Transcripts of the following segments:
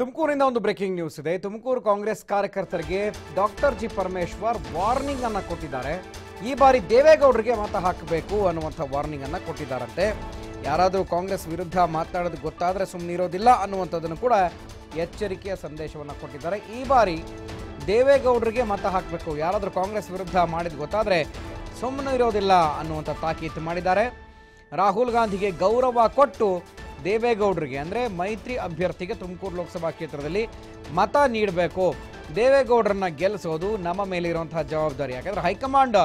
ತುಮಕೂರಿನ ಒಂದು breaking news ಇದೆ. ತುಮಕೂರು ಕಾಂಗ್ರೆಸ್ ಕಾರ್ಯಕರ್ತರಿಗೆ ಡಾಕ್ಟರ್ ಜಿ ಪರಮೇಶ್ವರ್ ವಾರ್ನಿಂಗ್ ಅನ್ನ ಕೊಟ್ಟಿದ್ದಾರೆ. ಈ ಬಾರಿ ದೇವೇಗೌಡರಿಗೆ ಮತ ಹಾಕಬೇಕು ಅನ್ನುವಂಥ ವಾರ್ನಿಂಗ್ ಅನ್ನ ಕೊಟ್ಟಿದ್ದಾರಂತೆ. ಯಾರಾದರೂ ಕಾಂಗ್ರೆಸ್ ವಿರುದ್ಧ ಮಾತಾಡೋದು ಗೊತ್ತಾದರೆ ಸುಮ್ಮನಿರೋದಿಲ್ಲ ಅನ್ನುವಂಥದ್ದನ್ನು ಕೂಡ ಎಚ್ಚರಿಕೆಯ ಸಂದೇಶವನ್ನು ಕೊಟ್ಟಿದ್ದಾರೆ. ಈ ಬಾರಿ ದೇವೇಗೌಡರಿಗೆ ಮತ ಹಾಕಬೇಕು. ಯಾರಾದರೂ ಕಾಂಗ್ರೆಸ್ ವಿರುದ್ಧ ಮಾಡಿದ ಗೊತ್ತಾದರೆ ಸುಮ್ಮನೆ ಇರೋದಿಲ್ಲ ಅನ್ನುವಂಥ ತಾಕೀತು ಮಾಡಿದ್ದಾರೆ. ರಾಹುಲ್ ಗಾಂಧಿಗೆ ಗೌರವ ಕೊಟ್ಟು ದೇವೇಗೌಡರಿಗೆ, ಅಂದರೆ ಮೈತ್ರಿ ಅಭ್ಯರ್ಥಿಗೆ ತುಮಕೂರು ಲೋಕಸಭಾ ಕ್ಷೇತ್ರದಲ್ಲಿ ಮತ ನೀಡಬೇಕು. ದೇವೇಗೌಡರನ್ನ ಗೆಲ್ಲಿಸೋದು ನಮ್ಮ ಮೇಲೆ ಇರುವಂತಹ ಜವಾಬ್ದಾರಿ. ಯಾಕಂದರೆ ಹೈಕಮಾಂಡ್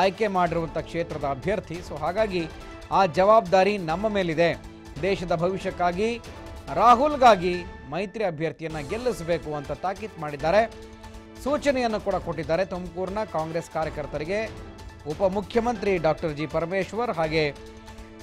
ಆಯ್ಕೆ ಮಾಡಿರುವಂಥ ಕ್ಷೇತ್ರದ ಅಭ್ಯರ್ಥಿ, ಸೊ ಹಾಗಾಗಿ ಆ ಜವಾಬ್ದಾರಿ ನಮ್ಮ ಮೇಲಿದೆ. ದೇಶದ ಭವಿಷ್ಯಕ್ಕಾಗಿ, ರಾಹುಲ್ಗಾಗಿ ಮೈತ್ರಿ ಅಭ್ಯರ್ಥಿಯನ್ನು ಗೆಲ್ಲಿಸಬೇಕು ಅಂತ ತಾಕೀತು ಮಾಡಿದ್ದಾರೆ. ಸೂಚನೆಯನ್ನು ಕೂಡ ಕೊಟ್ಟಿದ್ದಾರೆ ತುಮಕೂರಿನ ಕಾಂಗ್ರೆಸ್ ಕಾರ್ಯಕರ್ತರಿಗೆ ಉಪಮುಖ್ಯಮಂತ್ರಿ ಡಾಕ್ಟರ್ ಜಿ ಪರಮೇಶ್ವರ್ ಹಾಗೆ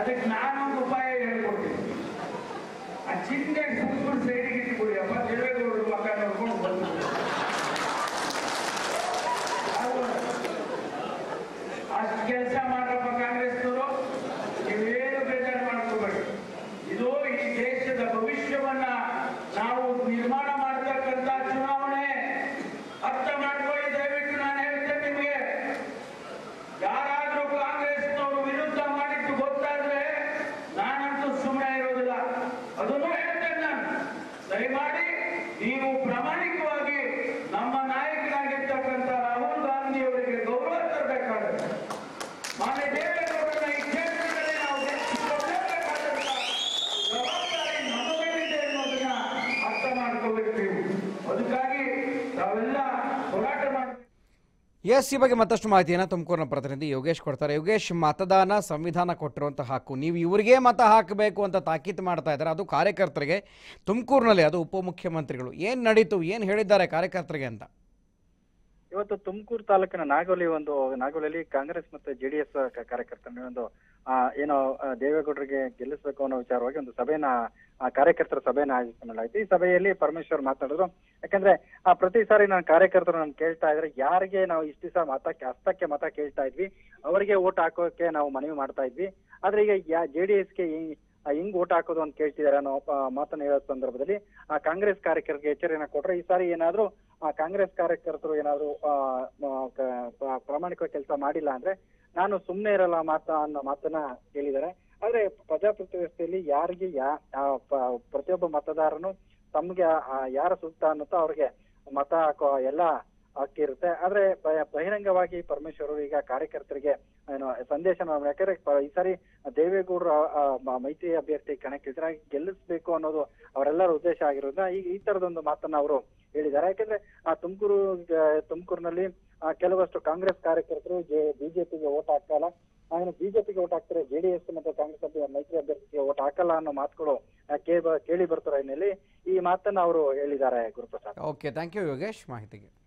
ಅದಕ್ಕೆ ನಾನೊಂದು ಉಪಾಯ ಹೇಳ್ಕೊಡ್ತೀನಿ. ಆ ಚಿಂತೆ ಸುಮ್ಮನೆ ಸೈಡಿಗೆ ಇಟ್ಬಿಡಿ ಅಪ್ಪ ದೇವೇಗೌಡರು ಮಕ್ಕ ನೋಡ್ಕೊಂಡು ಬಂದು ನೀವು ಪ್ರಾಮಾಣಿಕವಾಗಿ ನಮ್ಮ ನಾಯಕನಾಗಿರ್ತಕ್ಕಂಥ ರಾಹುಲ್ ಗಾಂಧಿ ಅವರಿಗೆ ಗೌರವ ತರಬೇಕಾಗುತ್ತೆ. ಮಾನ್ಯ ದೇವೇಗೌಡರನ್ನ ಈ ಕ್ಷೇತ್ರದಲ್ಲಿ ನಾವು ಜವಾಬ್ದಾರಿ ನಮ್ಮ ಅನ್ನೋದನ್ನ ಅರ್ಥ ಮಾಡ್ಕೋಬೇಕು ಅದಕ್ಕಾಗಿ ತಾವೆಲ್ಲ ಹೋರಾಟ ಎಸ್ ಈ ಬಗ್ಗೆ ಮತ್ತಷ್ಟು ಮಾಹಿತಿಯನ್ನು ತುಮಕೂರಿನ ಪ್ರತಿನಿಧಿ ಯೋಗೇಶ್ ಕೊಡ್ತಾರೆ. ಯೋಗೇಶ್, ಮತದಾನ ಸಂವಿಧಾನ ಕೊಟ್ಟಿರುವಂತಹ ಹಕ್ಕು ನೀವು ಇವರಿಗೆ ಮತ ಹಾಕಬೇಕು ಅಂತ ತಾಕೀತು ಮಾಡ್ತಾ ಇದ್ದಾರೆ. ಅದು ಕಾರ್ಯಕರ್ತರಿಗೆ, ತುಮಕೂರಿನಲ್ಲಿ ಅದು ಉಪಮುಖ್ಯಮಂತ್ರಿಗಳು. ಏನು ನಡೀತು, ಏನು ಹೇಳಿದ್ದಾರೆ ಕಾರ್ಯಕರ್ತರಿಗೆ ಅಂತ? ಇವತ್ತು ತುಮಕೂರು ತಾಲೂಕಿನ ನಾಗೋಲಿ ಒಂದು ನಾಗೋಲಿಯಲ್ಲಿ ಕಾಂಗ್ರೆಸ್ ಮತ್ತೆ ಜೆಡಿಎಸ್ ಕಾರ್ಯಕರ್ತರ ಒಂದು ಏನೋ ದೇವೇಗೌಡರಿಗೆ ಗೆಲ್ಲಿಸಬೇಕು ಅನ್ನೋ ವಿಚಾರವಾಗಿ ಒಂದು ಸಭೆನ ಆ, ಕಾರ್ಯಕರ್ತರ ಸಭೆಯನ್ನು ಆಯೋಜನೆ ಮಾಡಲಾಯಿತು ಈ ಸಭೆಯಲ್ಲಿ ಪರಮೇಶ್ವರ್ ಮಾತಾಡಿದ್ರು ಯಾಕಂದ್ರೆ ಆ ಪ್ರತಿ ಸಾರಿ ನಾನು ಕಾರ್ಯಕರ್ತರು ನಾನು ಕೇಳ್ತಾ ಇದ್ರೆ ಯಾರಿಗೆ ನಾವು ಇಷ್ಟು ದಿವಸ ಮತ ಹಸ್ತಕ್ಕೆ ಮತ ಕೇಳ್ತಾ ಇದ್ವಿ. ಅವರಿಗೆ ಓಟ್ ಹಾಕೋಕೆ ನಾವು ಮನವಿ ಮಾಡ್ತಾ ಇದ್ವಿ. ಆದ್ರೆ ಈಗ ಜೆ ಡಿ ಎಸ್ಗೆ ಹಿಂಗ್ ಓಟ್ ಹಾಕೋದು ಅಂತ ಕೇಳ್ತಿದ್ದಾರೆ ಅನ್ನೋ ಮಾತನ್ನ ಹೇಳೋ ಸಂದರ್ಭದಲ್ಲಿ ಆ ಕಾಂಗ್ರೆಸ್ ಕಾರ್ಯಕರ್ತರಿಗೆ ಎಚ್ಚರಿಕೆ ಕೊಟ್ರೆ ಈ ಸಾರಿ ಏನಾದ್ರೂ ಆ ಕಾಂಗ್ರೆಸ್ ಕಾರ್ಯಕರ್ತರು ಏನಾದ್ರು ಪ್ರಾಮಾಣಿಕ ಕೆಲಸ ಮಾಡಿಲ್ಲ ಅಂದ್ರೆ ನಾನು ಸುಮ್ಮನೆ ಇರಲ್ಲ ಮಾತ ಅನ್ನೋ ಮಾತನ್ನ ಹೇಳಿದ್ದಾರೆ. ಆದ್ರೆ ಪ್ರಜಾಪ್ರಭುತ್ವ ವ್ಯವಸ್ಥೆಯಲ್ಲಿ ಯಾರಿಗೆ ಯಾ ಪ್ರತಿಯೊಬ್ಬ ಮತದಾರನು ತಮ್ಗೆ ಯಾರ ಸೂಕ್ತ ಅನ್ನುತ್ತೋ ಅವ್ರಿಗೆ ಮತ ಹಾಕೋ ಎಲ್ಲ ಹಕ್ಕಿರುತ್ತೆ. ಆದ್ರೆ ಬ- ಬಹಿರಂಗವಾಗಿ ಪರಮೇಶ್ವರ್ ಈಗ ಕಾರ್ಯಕರ್ತರಿಗೆ ಏನು ಸಂದೇಶ ಯಾಕಂದ್ರೆ ಈ ಸಾರಿ ದೇವೇಗೌಡರ ಮೈತ್ರಿ ಅಭ್ಯರ್ಥಿ ಕಣಕ್ಕಿಳಿದ್ರೆ ಗೆಲ್ಲಿಸ್ಬೇಕು ಅನ್ನೋದು ಅವರೆಲ್ಲರ ಉದ್ದೇಶ ಆಗಿರೋದ್ರಿಂದ ಈಗ ಈ ತರದೊಂದು ಮಾತನ್ನ ಅವರು ಹೇಳಿದ್ದಾರೆ. ಯಾಕಂದ್ರೆ ಆ ತುಮಕೂರು ತುಮಕೂರಿನಲ್ಲಿ ಕೆಲವಷ್ಟು ಕಾಂಗ್ರೆಸ್ ಕಾರ್ಯಕರ್ತರು ಬಿಜೆಪಿಗೆ ಓಟ್ ಹಾಕಲ್ಲ ಹಾಗೆ ಬಿಜೆಪಿಗೆ ಓಟ್ ಹಾಕ್ತಾರೆ? ಜೆಡಿಎಸ್ ಮತ್ತೆ ಕಾಂಗ್ರೆಸ್ ಅಭ್ಯ ಮೈತ್ರಿ ಅಭ್ಯರ್ಥಿಗೆ ಓಟ್ ಹಾಕಲ್ಲ ಅನ್ನೋ ಮಾತುಗಳು ಕೇಳಿ ಬರ್ತಾರೆ ಹಿನ್ನೆಲೆ ಈ ಮಾತನ್ನ ಅವರು ಹೇಳಿದ್ದಾರೆ Guruprasad. Okay thank you Yogesh. ಮಾಹಿತಿಗೆ.